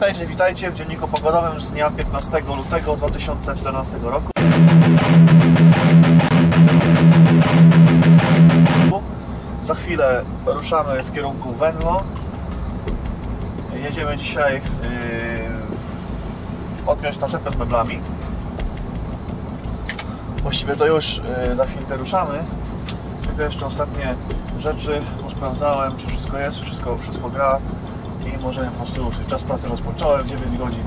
Cześć, witajcie w dzienniku pogodowym z dnia 15 lutego 2014 roku. Za chwilę ruszamy w kierunku Venlo. Jedziemy dzisiaj yy, odpiąć naczepę z meblami. Właściwie to już yy, za chwilkę ruszamy. Tylko jeszcze ostatnie rzeczy posprawdzałem, czy wszystko jest, czy wszystko, wszystko gra i możemy po prostu ruszyć. Czas pracy rozpocząłem, 9 godzin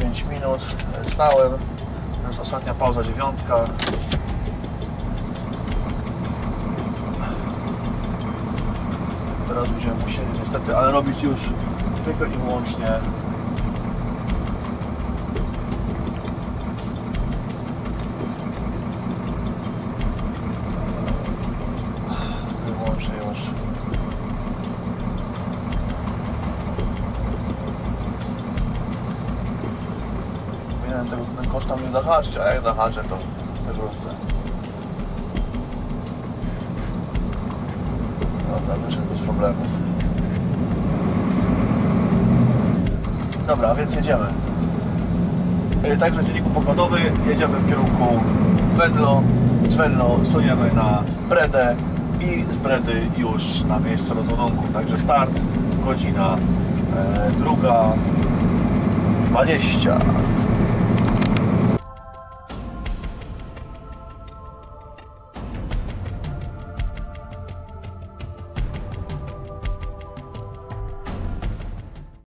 5 minut, stałem. To jest ostatnia pauza dziewiątka. Teraz będziemy musieli niestety, ale robić już tylko i wyłącznie już Powinienem tego ten koszt tam nie zahaczyć, a jak zahaczę to wywrócę. Dobra, wyszedł bez problemów. Dobra, więc jedziemy. Yy, Także w dzienniku pogodowy jedziemy w kierunku Venlo. Z Venlo suniemy na Bredę i z Bredy już na miejsce rozładunku. Także start, godzina e, druga 20.